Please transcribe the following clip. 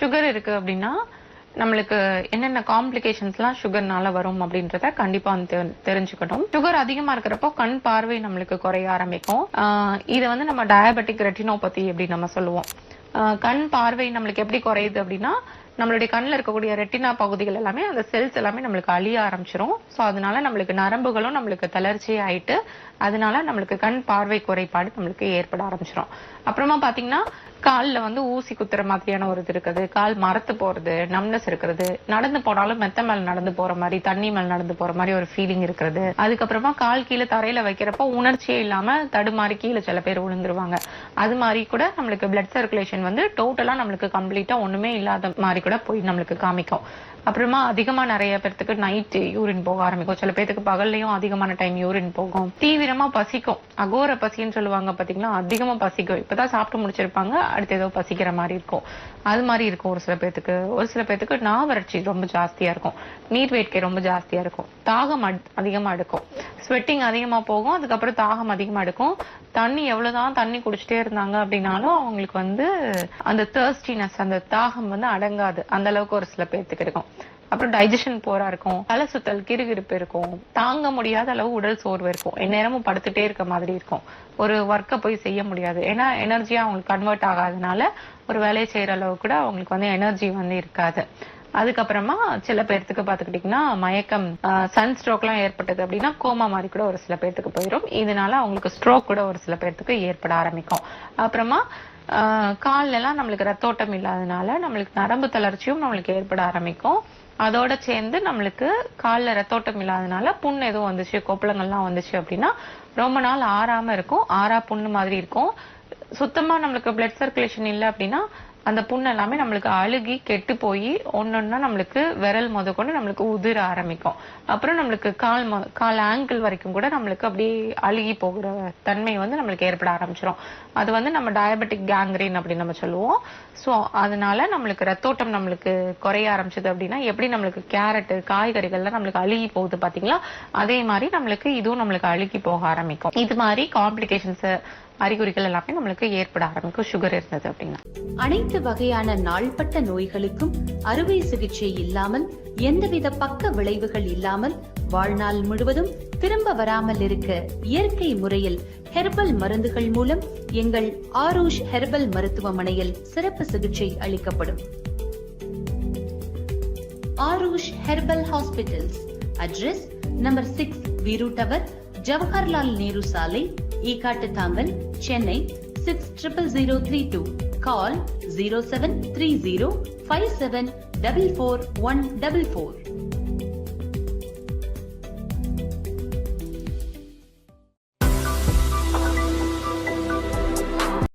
Sugar இருக்கு அப்படின்னா நம்மளுக்கு என்னென்ன காம்ப்ளிகேஷன்ஸ்லாம் சுகர்னால வரும் அப்படின்றத கண்டிப்பா வந்து தெ- தெரிஞ்சுக்கணும். சுகர் அதிகமா இருக்கிறப்போ கண் பார்வை நம்மளுக்கு குறைய ஆரம்பிக்கும். இதை வந்து நம்ம டயபெட்டிக் ரெட்டினோபதி அப்படின்னு நம்ம சொல்லுவோம். கண் பார்வை நம்மளுக்கு எப்படி குறையுது அப்படின்னா நம்மளுடைய கண்ணில் இருக்கக்கூடிய ரெட்டினா பகுதிகள் எல்லாமே அந்த செல்ஸ் எல்லாமே நம்மளுக்கு அழிய ஆரம்பிச்சிரும். ஸோ அதனால நம்மளுக்கு நரம்புகளும் நம்மளுக்கு தளர்ச்சி ஆயிட்டு அதனால நம்மளுக்கு கண் பார்வை குறைபாடு நம்மளுக்கு ஏற்பட ஆரம்பிச்சிடும் அப்புறமா பாத்தீங்கன்னா கால்ல வந்து ஊசி குத்துற மாதிரியான ஒரு இது இருக்குது. கால் மரத்து போறது நம்னஸ் இருக்கிறது நடந்து போனாலும் மெத்த மேல நடந்து போற மாதிரி தண்ணி மேல நடந்து போற மாதிரி ஒரு ஃபீலிங் இருக்கிறது அதுக்கப்புறமா கால் கீழே தரையில வைக்கிறப்ப உணர்ச்சியே இல்லாம தடுமாறி கீழே சில பேர் விழுந்துருவாங்க. அது மாதிரி கூட நம்மளுக்கு பிளட் சர்க்குலேஷன் வந்து டோட்டலா நம்மளுக்கு கம்ப்ளீட்டா ஒண்ணுமே இல்லாத மாதிரி கூட போய் நம்மளுக்கு காமிக்கும். அப்புறமா அதிகமா நிறைய பேர்த்துக்கு நைட் யூரின் போக ஆரம்பிக்கும். சில பேர்த்துக்கு பகல்லையும் அதிகமான டைம் யூரின் போகும். தீவிரமா பசிக்கும். அகோர பசின்னு சொல்லுவாங்க பாத்தீங்களா? அதிகமா பசிக்கும். இப்பதான் சாப்பிட்டு முடிச்சிருப்பாங்க. அடுத்து ஏதோ பசிக்கிற மாதிரி இருக்கும். அது மாதிரி இருக்கும் ஒரு சில பேர்த்துக்கு ஒரு சில பேர்த்துக்கு நாவறட்சி ரொம்ப ஜாஸ்தியா இருக்கும். நீர் வேட்கை ரொம்ப ஜாஸ்தியா இருக்கும். தாகம் அட்- அதிகமா எடுக்கும். ஸ்வெட்டிங் அதிகமா போகும். அதுக்கப்புறம் தாகம் அதிகமா எடுக்கும். தண்ணி எவ்வளவுதான் தண்ணி குடிச்சிட்டே இருந்தாங்க அப்படின்னாலும் அவங்களுக்கு வந்து அந்த தேர்ஸ்டினஸ் அந்த தாகம் வந்து அடங்காது. அந்த அளவுக்கு ஒரு சில பேர்த்துக்கு இருக்கும். அப்புறம் டைஜஷன் போரா இருக்கும். தலை சுத்தல் கிறுகிறுப்பு இருக்கும். தாங்க முடியாத அளவு உடல் சோர்வு இருக்கும். எந்நேரமும் படுத்துட்டே இருக்க மாதிரி இருக்கும். ஒரு ஒர்க்கை போய் செய்ய முடியாது. ஏன்னா எனர்ஜியா அவங்களுக்கு கன்வெர்ட் ஆகாதனால ஒரு வேலையை செய்யற அளவு கூட அவங்களுக்கு வந்து எனர்ஜி வந்து இருக்காது. அதுக்கப்புறமா சில பேர்த்துக்கு பாத்துக்கிட்டீங்கன்னா மயக்கம் சன் ஸ்ட்ரோக் எல்லாம் ஏற்பட்டது அப்படின்னா கோமா மாதிரி கூட ஒரு சில பேர்த்துக்கு போயிடும் இதனால அவங்களுக்கு ஸ்ட்ரோக் கூட ஒரு சில பேர்த்துக்கு ஏற்பட ஆரம்பிக்கும். அப்புறமா ஆஹ் நம்மளுக்கு ரத்தோட்டம் இல்லாதனால நம்மளுக்கு நரம்பு தளர்ச்சியும் நம்மளுக்கு ஏற்பட ஆரம்பிக்கும். அதோட சேர்ந்து நம்மளுக்கு காலில் ரத்தோட்டம் இல்லாதனால புண் எதுவும் வந்துச்சு கொப்பளங்கள்லாம் வந்துச்சு அப்படின்னா ரொம்ப நாள் ஆறாம இருக்கும் ஆறா புண்ணு மாதிரி இருக்கும். சுத்தமா நம்மளுக்கு பிளட் சர்க்குலேஷன் இல்லை அப்படின்னா அந்த புண் எல்லாமே நம்மளுக்கு அழுகி கெட்டு போய் ஒன்னொன்னா நம்மளுக்கு விரல் முத கொண்டு நம்மளுக்கு உதிர ஆரம்பிக்கும். அப்புறம் நம்மளுக்கு கால் மொ- கால் ஆங்கிள் வரைக்கும் கூட நம்மளுக்கு அப்படியே அழுகி போகிற தன்மை வந்து நம்மளுக்கு ஏற்பட ஆரம்பிச்சிடும் அது வந்து நம்ம டயபெட்டிக் கேங்க்ரீன் அப்படின்னு நம்ம சொல்லுவோம். ஸோ அதனால நம்மளுக்கு ரத்தோட்டம் நம்மளுக்கு குறைய ஆரம்பிச்சது அப்படின்னா எப்படி நம்மளுக்கு கேரட்டு காய்கறிகள்லாம் நம்மளுக்கு அழுகி போகுது பாத்தீங்களா? அதே மாதிரி நம்மளுக்கு இதுவும் நம்மளுக்கு அழுகி போக ஆரம்பிக்கும். இது மாதிரி காம்ப்ளிகேஷன்ஸ் அறிகுறிகள் எல்லாமே நம்மளுக்கு ஏற்பட ஆரம்பிக்கும். சுகர் இருந்தது அப்படின்னா. அனைத்து வகையான நாள்பட்ட நோய்களுக்கும் அறுவை சிகிச்சை இல்லாமல் எந்தவித பக்க விளைவுகள் இல்லாமல் வாழ்நாள் முழுவதும் திரும்ப வராமல் இருக்க இயற்கை முறையில் ஹெர்பல் மருந்துகள் மூலம் எங்கள் ஆரூஷ் ஹெர்பல் மருத்துவமனையில் சிறப்பு சிகிச்சை அளிக்கப்படும். Aarush herbal hospitals. Address number six Veeru tower Jawaharlal Nehru சாலை Ekattatamban, Chennai 600032. Call 0730 57 44144.